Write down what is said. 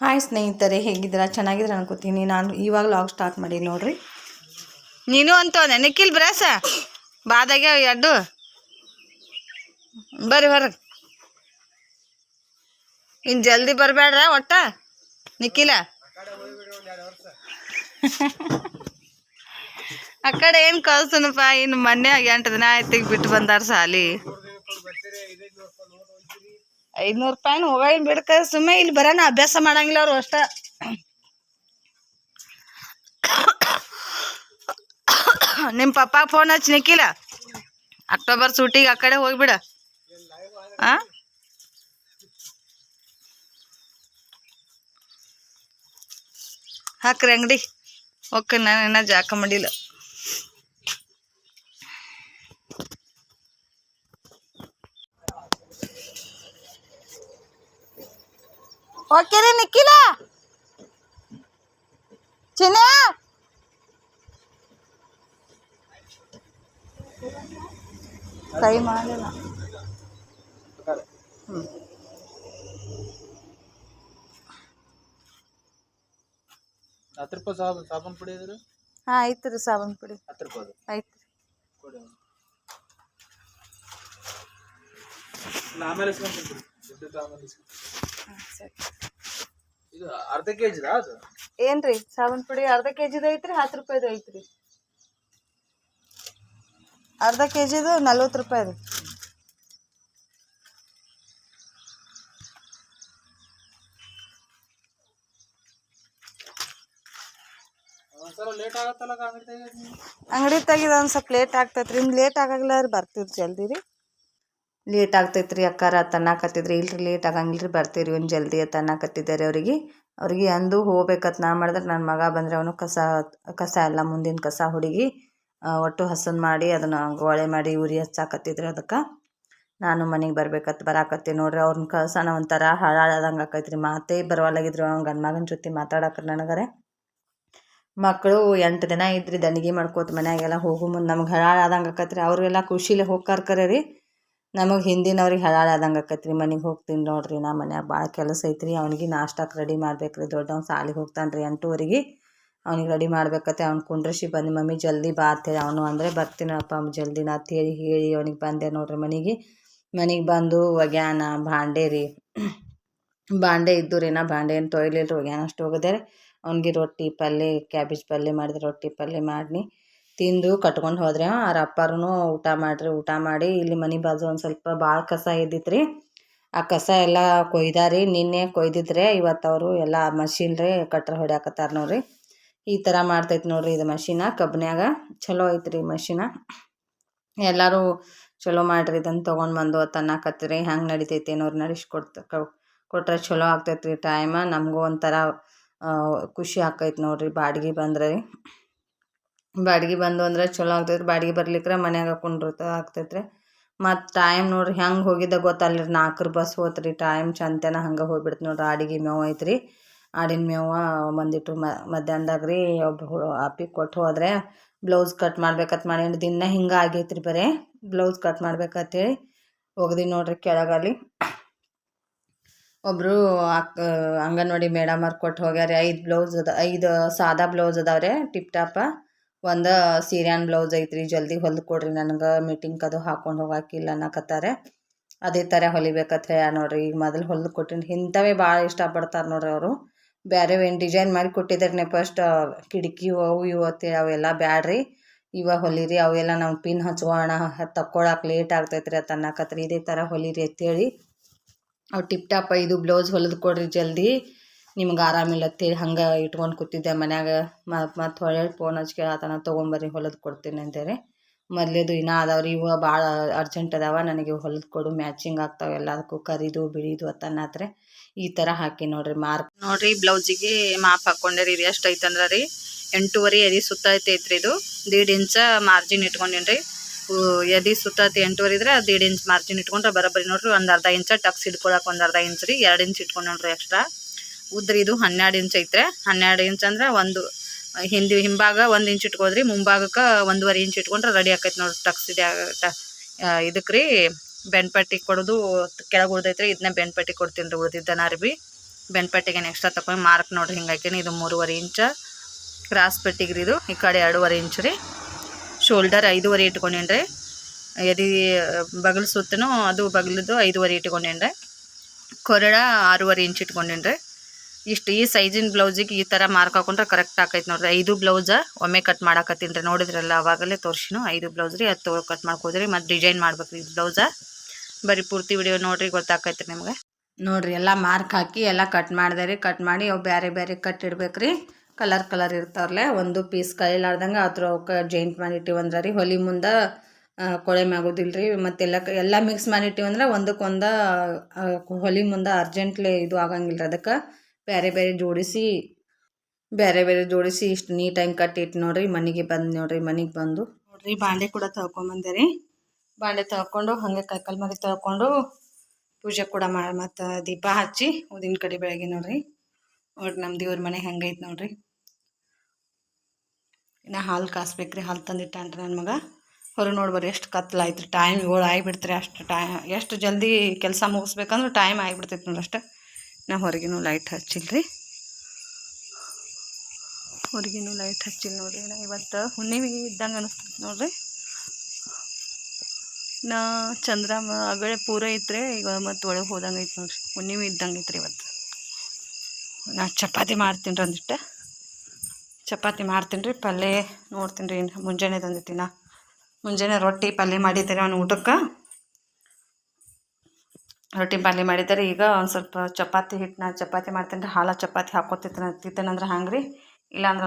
Hi ಸ್ನೇಹಿತರೆ, ಹೇಗಿದ್ದೀರಾ? ಚೆನ್ನಾಗಿದ್ರೆ ಅನ್ಕೋತೀನಿ. ನಾನು ಇವಾಗ ಲಾಗ್ ಸ್ಟಾರ್ಟ್ ಮಾಡಿ ನೋಡ್ರಿ. ನೀನು ಅಂತ ನೆನಕಿಲ್ ಬ್ರಾಸ? ಬಾದಾಗೆ ಎರಡು. ಬರ್ರಿ ಹೊರಗೆ ಇನ್ನು ಜಲ್ದಿ ಬರಬೇಡ್ರ ಒಟ್ಟ? ನಿಖಿಲ? ಆ ಕಡೆ ಏನು ಕಳ್ಸನಪ್ಪ? ಇನ್ನು ಮೊನ್ನೆ ಎಂಟು ದಿನ ಆಯ್ತು, ಈಗ ಬಿಟ್ಟು ಬಂದಾರ ಸಾಲಿ. ಐದ್ನೂರು ರೂಪಾಯಿನ ಹೋಗೇನ್ ಬಿಡಕ ಸುಮ್ಮನೆ ಇಲ್ಲಿ ಬರೋಣ ಅಭ್ಯಾಸ ಮಾಡಂಗಿಲ್ಲ ಅವರು ಅಷ್ಟ. ನಿಮ್ಮ ಪಪ್ಪ ಫೋನ್ ಹಚ್ಚಿ ನಿಕ್ಕಿಲ್ಲ ಅಕ್ಟೋಬರ್ ಸೂಟಿಗೆ ಆ ಕಡೆ ಹೋಗ್ಬಿಡ. ಆ? ಹಾಕ್ರಿ ಅಂಗಡಿ. ಓಕೆ ನಾನು, ಇನ್ನೂ ಜಾಕ ಮಾಡಿಲ್ಲ. ಓಕೆ ರೀ ನಿಕ್ಕಿಲ್ಲ ಚಿನ್ನ. ಕೈ ಮಾಡಿಲ್ಲ. ಹತ್ತು ರೂಪಾಯಿ ಸಾಬ್ ಸಾಬೂನು ಪುಡಿ ಇದ್ರಿ? ಹಾಂ ಐತ್ರಿ ರೀ ಸಾಬೂನ್ ಪುಡಿ. ಹತ್ತು ರೂಪಾಯಿ ರೀ. ಕೊಡಿ ಆಮೇಲೆ ಇಸ್ಕೊಂತೀನಿ ದುಡ್ಡು ಆಮೇಲೆ ಇಸ್ಕೊಂತೀನಿ. ಸರಿ. ಇದು ಅರ್ಧ ಕೆ ಜಿದಾ ಅದು? ಏನ್ರಿ ಸಾಬನ್ ಪುಡಿ ಅರ್ಧ ಕೆ ಜಿದು ಐತ್ರಿ ಹತ್ತು ರೂಪಾಯಿದು ಐತ್ರಿ. ಅರ್ಧ ಕೆ ಜಿದು ನಲ್ವತ್ತು ರೂಪಾಯಿದು. ಅಂಗಡಿ ತೆಗಿದ ಒಂದು ಸ್ವಲ್ಪ ಲೇಟ್ ಆಗ್ತೈತ್ರಿ. ನಿಮ್ಗೆ ಲೇಟ್ ಆಗಲ್ಲ ಬರ್ತೀರಿ ಜಲ್ದಿ ರೀ ಲೇಟ್ ಆಗ್ತೈತ್ರಿ ಅಕ್ಕಾರ ತನ್ನಾಕತ್ತಿದ್ರಿ ಇಲ್ರಿ ಲೇಟ್ ಆಗಂಗಿಲ್ರಿ ಬರ್ತೀರಿ ಒಂದು ಜಲ್ದಿ ಅಂತ ಅನ್ನಕತ್ತಿದ್ದಾರೆ ಅವ್ರಿಗೆ. ಅವ್ರಿಗೆ ಅಂದು ಹೋಗ್ಬೇಕತ್ ನಾ ಮಾಡಿದ್ರೆ ನನ್ನ ಮಗ ಬಂದರೆ ಅವನು ಕಸ ಕಸ ಎಲ್ಲ ಮುಂದಿನ ಕಸ ಹುಡುಗಿ ಒಟ್ಟು ಹಸನ್ ಮಾಡಿ ಅದನ್ನು ಗೋಳೆ ಮಾಡಿ ಉರಿ ಹಚ್ಚಾಕತ್ತಿದ್ರಿ ಅದಕ್ಕೆ. ನಾನು ಮನೆಗೆ ಬರ್ಬೇಕತ್, ಬರಾಕತ್ತಿ ನೋಡ್ರಿ ಅವ್ರನ್ನ ಕಳ್ಸೋಣ ಒಂಥರ ಹಾಳಾದಂಗೆ ಆಕೈತ್ರಿ. ಮಾತೇ ಬರವಲ್ಲಾಗಿದ್ರಿ ಅವ್ನ ಗಂಡ ಮಗನ ಜೊತೆ ಮಾತಾಡಕ್ಕೆ ನನಗರೆ. ಮಕ್ಕಳು ಎಂಟು ದಿನ ಇದ್ರಿ, ದಣಿಗೆ ಮಾಡ್ಕೋತ ಮನ್ಯಾಗೆಲ್ಲ ಹೋಗೋ ಮುಂದೆ ನಮ್ಗೆ ಹಳಾಳಾದಂಗೆ ಆಕತ್ರಿ. ಅವರೆಲ್ಲ ಖುಷಿಲೆ ಹೋಗ್ಕಾರ ಕರೆ ರೀ ನಮಗೆ ಹಿಂದಿನವ್ರಿಗೆ ಹಳಾಳಾದಂಗೆ ರೀ ಮನೆಗೆ ಹೋಗ್ತೀನಿ ನೋಡ್ರಿ ನಮ್ಮ ಮನ್ಯಾಗ ಭಾಳ ಕೆಲಸ ಐತ್ರಿ. ಅವ್ನಿಗೆ ನಾಷ್ಟಕ್ಕೆ ರೆಡಿ ಮಾಡ್ಬೇಕು ರೀ ದೊಡ್ಡವ್ನು ಸಾಲಿಗೆ ಹೋಗ್ತಾನೆ ರೀ ಎಂಟೂವರೆಗೆ ಅವ್ನಿಗೆ ರೆಡಿ ಮಾಡ್ಬೇಕತ್ತೆ. ಅವ್ನು ಕುಂಡ್ರಿಸಿ ಬಂದು, ಮಮ್ಮಿ, ಜಲ್ದಿ ಬಾ ಅಂತೇಳಿ ಅವನು ಅಂದರೆ, ಬರ್ತೀನಪ್ಪ ಜಲ್ದಿ ಅಂತೇಳಿ ಹೇಳಿ ಅವ್ನಿಗೆ ಬಂದೆ ನೋಡ್ರಿ ಮನೆಗೆ. ಮನೆಗೆ ಬಂದು ಒಗ್ಯಾನ, ಭಾಂಡೆ ರೀ. ಬಾಂಡೆ ಇದ್ದು ರೀ ನಾ ಬಾಂಡೆ ಏನು ತೊಯ್ಲಿಲ್ಲ ರೀ ಒಗ್ಯಾನ ಅಷ್ಟು ಹೋಗದೆ ಅವ್ನಿಗೆ ರೊಟ್ಟಿ ಪಲ್ಯ ಕ್ಯಾಬೇಜ್ ಪಲ್ಯ ಮಾಡಿದೆ. ರೊಟ್ಟಿ ಪಲ್ಯ ಮಾಡಿ ತಿಂದು ಕಟ್ಕೊಂಡು ಹೋದ್ರೆ ಅವ್ರ ಅಪ್ಪಾರೂ ಊಟ ಮಾಡಿರಿ, ಊಟ ಮಾಡಿ, ಇಲ್ಲಿ ಮನೆ ಬಾಜು ಒಂದು ಸ್ವಲ್ಪ ಭಾಳ ಕಸ ಇದ್ದಿತ್ತು ಆ ಕಸ ಎಲ್ಲ ಕೊಯ್ದಾರಿ, ನಿನ್ನೆ ಕೊಯ್ದಿದ್ರೆ ಇವತ್ತು ಅವರು ಎಲ್ಲ ಮಷೀನ್ ರೀ ಕಟ್ರ ಹೊಡ್ಯಾಕತ್ತಾರ ನೋಡ್ರಿ. ಈ ಥರ ಮಾಡ್ತೈತೆ ನೋಡ್ರಿ ಇದು ಮಷೀನ ಕಬ್ನ್ಯಾಗ. ಚಲೋ ಐತ್ರಿ ಮಷಿನ ಎಲ್ಲರೂ ಚಲೋ ಮಾಡ್ರಿ ಇದನ್ನು ತೊಗೊಂಡು ಬಂದು ತನ್ನಕತ್ತಿರಿ ಹೆಂಗೆ ನಡಿತೈತಿ ಅನ್ನೋರು ನಡೆಸ್ಕೊಡ್ತ ಕೊಟ್ರೆ ಚಲೋ ಆಗ್ತೈತ್ರಿ ಟೈಮ ನಮಗೂ ಒಂಥರ ಖುಷಿ ಆಕೈತೆ ನೋಡ್ರಿ. ಬಾಡಿಗೆ ಬಂದ್ರೆ. ಬಾಡಿಗೆ ಬಂದು ಅಂದ್ರೆ ಚಲೋ ಆಗ್ತೈತೆ ಬಾಡಿಗೆ ಬರ್ಲಿಕ್ರೆ ಮನ್ಯಾಗ ಕುಂಡ್ರತ ಆಗ್ತೈತ್ರಿ. ಮತ್ತು ಟೈಮ್ ನೋಡ್ರಿ ಹೆಂಗೆ ಹೋಗಿದ್ದ ಗೊತ್ತಲ್ಲ ರೀ ನಾಲ್ಕರ ಬಸ್ ಹೋತ್ರಿ. ಟೈಮ್ ಚಂತೆನ ಹಂಗೆ ಹೋಗ್ಬಿಡ್ತು ನೋಡ್ರಿ. ಆಡಿಗೆ ಮೇವು ಐತ್ರಿ. ಆಡಿನ ಮೇವ ಬಂದಿಟ್ಟು ಮಧ್ಯಾಹ್ನದಾಗ ರೀ ಒಬ್ಬ ಅಪ್ಪಿ ಕೊಟ್ಟು ಹೋದ್ರೆ ಬ್ಲೌಸ್ ಕಟ್ ಮಾಡ್ಬೇಕತ್ ಮಾಡಿ ದಿನ ಹಿಂಗೆ ಆಗೈತ್ರಿ ಬರೇ. ಬ್ಲೌಸ್ ಕಟ್ ಮಾಡ್ಬೇಕಂತೇಳಿ ಹೋಗ್ದಿ ನೋಡ್ರಿ ಕೆಳಗಲ್ಲಿ ಒಬ್ಬರು ಅಕ್ಕ ಅಂಗನವಾಡಿ ಮೇಡಮರ್ ಕೊಟ್ಟು ಹೋಗ್ಯಾರ. ಐದು ಬ್ಲೌಸ್ ಅದ, ಐದು ಸಾದಾ ಬ್ಲೌಸ್ ಅದಾವ್ರೆ ಟಿಪ್ ಟಾಪ ಒಂದು ಸೀರ್ಯಾನ್ ಬ್ಲೌಸ್ ಐತ್ರಿ, ಜಲ್ದಿ ಹೊಲ್ದು ಕೊಡ್ರಿ ನನಗೆ ಮೀಟಿಂಗ್ ಅದು ಹಾಕೊಂಡು ಹೋಗಾಕಿಲ್ಲ ಅನ್ನಕತ್ತಾರೆ. ಅದೇ ಥರ ಹೊಲಿಬೇಕಂತ ಹೇಳ ನೋಡ್ರಿ, ಈಗ ಮೊದಲು ಹೊಲ್ದು ಕೊಟ್ಟಿನಿ, ಇಂಥವೇ ಭಾಳ ಇಷ್ಟಪಡ್ತಾರೆ ನೋಡ್ರಿ ಅವರು. ಬೇರೆ ಏನು ಡಿಸೈನ್ ಮಾಡಿ ಕೊಟ್ಟಿದ್ದಾರೆ ಫಸ್ಟ್ ಕಿಟಕಿ ಅವು ಇವು ಅವೆಲ್ಲ ಬ್ಯಾಡ್ರಿ. ಇವ ಹೊಲಿರಿ, ಅವೆಲ್ಲ ನಾವು ಪಿನ್ ಹಚ್ಕೋಣ ತಕ್ಕೊಳಕ್ಕೆ ಲೇಟ್ ಆಗ್ತೈತ್ರಿ ಅಂತ ಅನ್ನಕತ್ರಿ. ಇದೇ ಥರ ಹೊಲಿರಿ ಅಂತೇಳಿ. ಅವು ಟಿಪ್ ಟಾಪ್ ಇದು ಬ್ಲೌಸ್ ಹೊಲಿದು ಕೊಡ್ರಿ ಜಲ್ದಿ. ನಿಮ್ಗೆ ಆರಾಮಿಲ್ಲ ಅಂತೇಳಿ ಹಂಗೆ ಇಟ್ಕೊಂಡು ಕೂತಿದ್ದೆ ಮನ್ಯಾಗ. ಮತ್ತು ಹೊಳೆ ಫೋನ್ ಹಚ್ಚಿ ಕೇಳತ್ತಾನ ತೊಗೊಂಬರ್ರಿ, ಹೊಲದ ಕೊಡ್ತೀನಿ ಅಂತೇಳಿ ಮೊದಲೇದು ಇನ್ನೂ ಅದಾವ್ರಿ, ಇವು ಭಾಳ ಅರ್ಜೆಂಟ್ ಅದಾವ, ನನಗೆ ಹೊಲದ ಕೊಡು ಮ್ಯಾಚಿಂಗ್ ಆಗ್ತಾವೆ, ಎಲ್ಲದಕ್ಕೂ ಕರಿದು, ಬಿಳಿದು ಅತ್ತನ್ನತ್ರೆ ಈ ಥರ ಹಾಕಿ ನೋಡ್ರಿ, ಮಾರ್ಕ್. ನೋಡ್ರಿ, ಬ್ಲೌಸಿಗೆ ಮಾಪ್ ಹಾಕೊಂಡ್ರಿ ಇದು ಎಷ್ಟು ಐತಂದ್ರೆ ರೀ. ಎಂಟೂವರೆ ಎದಿ ಸುತ್ತ ಐತೈತ್ರಿ ಇದು. ದೀಡ್ ಇಂಚ ಮಾರ್ಜಿನ್ ಇಟ್ಕೊಂಡಿನ್ರಿ. ಎದಿ ಸುತ್ತ ಐತಿ ಎಂಟೂವರೆ ಇದ್ರೆ ದೀಡ್ ಇಂಚ್ ಮಾರ್ಜಿನ್ ಇಟ್ಕೊಂಡ್ರೆ ಬರೋಬ್ಬರಿ ನೋಡ್ರಿ, ಒಂದು ಅರ್ಧ ಇಂಚ ಟಕ್ಸ್ ಹಿಡ್ಕೊಳಕ್ಕೆ ಒಂದು ಅರ್ಧ ಇಂಚ್ ರೀ, ಎರಡು ಇಂಚ್ ಇಟ್ಕೊಂಡ್ರಿ ಎಕ್ಸ್ಟ್ರಾ ಉದ್ರಿ ಇದು ಹನ್ನೆರಡು ಇಂಚ್ ಐತ್ರಿ. ಹನ್ನೆರಡು ಇಂಚ್ ಅಂದ್ರೆ ಒಂದು, ಹಿಂದಿ ಹಿಂಭಾಗ ಒಂದು ಇಂಚ್ ಇಟ್ಕೋದ್ರಿ, ಮುಂಭಾಗಕ್ಕೆ ಒಂದೂವರೆ ಇಂಚ್ ಇಟ್ಕೊಂಡ್ರೆ ರೆಡಿ ಆಕೈತೆ ನೋಡ್ರಿ. ಟಕ್ಸ್ ಇದೆ ಇದಕ್ಕೆ ರೀ ಬೆನ್ಪಟ್ಟಿ ಕೊಡೋದು ಕೆಳಗೆ ಉಳ್ದೈತ್ರಿ ಇದನ್ನ ಬೆನ್ಪಟ್ಟಿ ಕೊಡ್ತೀನಿ ರೀ ಉಳ್ದಿದ್ದನ ಅರ್ಬಿ. ಬೆನ್ಪಟ್ಟಿಗೆ ಎಕ್ಸ್ಟ್ರಾ ತಗೊಂಡು ಮಾರ್ಕ್ ನೋಡ್ರಿ ಹಿಂಗೆ ಹಾಕೀನಿ. ಇದು ಮೂರುವರೆ ಇಂಚ. ಕ್ರಾಸ್ ಪೆಟ್ಟಿಗೆ ರೀ ಇದು. ಈ ಕಡೆ ಎರಡೂವರೆ ಇಂಚ್ ರೀ. ಶೋಲ್ಡರ್ ಐದೂವರೆ ಇಟ್ಕೊಂಡೇನ್ರಿ ಎದಿ, ಬಗಲ್ ಸುತ್ತನೂ ಅದು ಬಗಲದು ಐದೂವರೆ ಇಟ್ಕೊಂಡೇನ್ರಿ ಕೊರಡ ಆರೂವರೆ ಇಂಚ್ ಇಟ್ಕೊಂಡೇನ್ರಿ ಇಷ್ಟು ಈ ಸೈಜಿನ ಬ್ಲೌಸಿಗೆ ಈ ಥರ ಮಾರ್ಕ್ ಹಾಕೊಂಡ್ರೆ ಕರೆಕ್ಟ್ ಆಕೈತೆ ನೋಡ್ರಿ. ಐದು ಬ್ಲೌಸ ಒಮ್ಮೆ ಕಟ್ ಮಾಡಾಕತ್ತೀನಿ ರೀ. ನೋಡಿದ್ರಲ್ಲ, ಅವಾಗಲೇ ತೋರಿಸಿನು ಐದು ಬ್ಲೌಸ್ ರೀ. ಅದು ಕಟ್ ಮಾಡ್ಕೋದ್ರಿ ಮತ್ತು ಡಿಸೈನ್ ಮಾಡ್ಬೇಕು ರೀ ಬ್ಲೌಸ. ಬರೀ ಪೂರ್ತಿ ವಿಡಿಯೋ ನೋಡ್ರಿ, ಗೊತ್ತಾಕೈತೆ ನಿಮ್ಗೆ. ನೋಡ್ರಿ, ಎಲ್ಲ ಮಾರ್ಕ್ ಹಾಕಿ ಎಲ್ಲ ಕಟ್ ಮಾಡಿದೆ ರೀ. ಕಟ್ ಮಾಡಿ ಅವು ಬೇರೆ ಬೇರೆ ಕಟ್ ರೀ. ಕಲರ್ ಕಲರ್ ಇರ್ತಾವಲ್ಲ ಒಂದು ಪೀಸ್ ಕೈಲಾರ್ದಂಗೆ ಅದ್ರ ಅವಕ್ಕೆ ಜೈಂಟ್ ಮಾಡಿಟ್ಟಿವಂದ್ರೆ ರೀ. ಹೊಲಿ ಮುಂದೆ ಕೊಳೆ ಆಗೋದಿಲ್ಲ ರೀ. ಮತ್ತೆಲ್ಲ ಎಲ್ಲ ಮಿಕ್ಸ್ ಮಾಡಿಟ್ಟಿವಂದ್ರೆ ಒಂದಕ್ಕೊಂದು ಹೊಲಿ ಮುಂದೆ ಅರ್ಜೆಂಟ್ಲಿ ಇದು ಆಗಂಗಿಲ್ಲ ಅದಕ್ಕೆ. ಬೇರೆ ಬೇರೆ ಜೋಡಿಸಿ, ಬೇರೆ ಬೇರೆ ಜೋಡಿಸಿ ಇಷ್ಟು ನೀಟಾಗಿ ಕಟ್ಟಿಟ್ಟು ನೋಡ್ರಿ, ಮನೆಗೆ ಬಂದು ನೋಡ್ರಿ, ಮನೆಗೆ ಬಂದು. ನೋಡ್ರಿ, ಬಾಂಡೆ ಕೂಡ ತೊಳ್ಕೊಂಬಂದೆ ಬಾಂಡೆ ತಗೊಂಡು ಹಾಗೆ ಕೈಕಾಲು ಮರಿ ತೊಳ್ಕೊಂಡು ಪೂಜೆ ಕೂಡ ಮಾಡಿ ಮತ್ತು ದೀಪ ಹಚ್ಚಿ ಊದಿನ ಕಡೆ ಬೆಳಗ್ಗೆ ನೋಡ್ರಿ. ನೋಡ್ರಿ ನಮ್ಮ ದೇವ್ರ ಮನೆ ಹೆಂಗೈತೆ ನೋಡ್ರಿ. ಇನ್ನು ಹಾಲು ಕಾಸ್ಬೇಕ್ರಿ, ಹಾಲು ತಂದಿಟ್ಟಾನ್ರಿ ನನ್ನ ಮಗ. ಹೊರ ನೋಡ್ಬಾರಿ ಎಷ್ಟು ಕತ್ಲಾಯ್ತು ಟೈಮ್ ಏಳು ಆಗಿಬಿಡ್ತ್ರಿ ಅಷ್ಟು ಟೈಮ್, ಎಷ್ಟು ಜಲ್ದಿ ಕೆಲಸ ಮುಗಿಸ್ಬೇಕಂದ್ರೆ ಟೈಮ್ ಆಗಿಬಿಡ್ತೈತೆ ನೋಡ್ರಿ ಅಷ್ಟು. ನಾ ಹೊರಗಿನೂ ಲೈಟ್ ಹಚ್ಚಿಲ್ಲ ರೀ ಹೊರಗಿನೂ ಲೈಟ್ ಹಚ್ಚಿಲ್ಲ ನೋಡ್ರಿ. ನಾ ಇವತ್ತು ಹುಣ್ಣಿಮೆ ಇದ್ದಂಗೆ ಅನಿಸ್ತೈತೆ ನೋಡ್ರಿ. ನಾ ಚಂದ್ರ ಅಗಳೆ ಪೂರ ಐತ್ರಿ ಈಗ ಮತ್ತು ಒಳಗೆ ಹೋದಂಗೆ ಐತೆ ನೋಡ್ರಿ. ಹುಣ್ಣಿಮೆ ಇದ್ದಂಗೆ ಐತ್ರಿ ಇವತ್ತು. ನಾ ಚಪಾತಿ ಮಾಡ್ತೀನಿ ರೀ ಅಂದಿಟ್ಟು ಚಪಾತಿ ಮಾಡ್ತೀನಿ ರೀ ಪಲ್ಯ ನೋಡ್ತೀನಿ ರೀ ಮುಂಜಾನೆ ತಂದಿತ್ತಿ ನಾ ಮುಂಜಾನೆ ರೊಟ್ಟಿ ಪಲ್ಯ ಮಾಡಿದ್ದೀರಿ ಅವ್ನು ಊಟಕ್ಕೆ. ರೊಟ್ಟಿ ಪಾಲಿ ಮಾಡಿದ್ದಾರೆ. ಈಗ ಒಂದು ಸ್ವಲ್ಪ ಚಪಾತಿ ಹಿಟ್ಟನ್ನ ಚಪಾತಿ ಮಾಡ್ತೀನಿ ರೀ ಹಾಲ ಚಪಾತಿ ಹಾಕೋತಿತ್ತೇನೆ ತಿತ್ತೇನಂದ್ರೆ ಹಂಗೆ ರೀ ಇಲ್ಲಾಂದ್ರೆ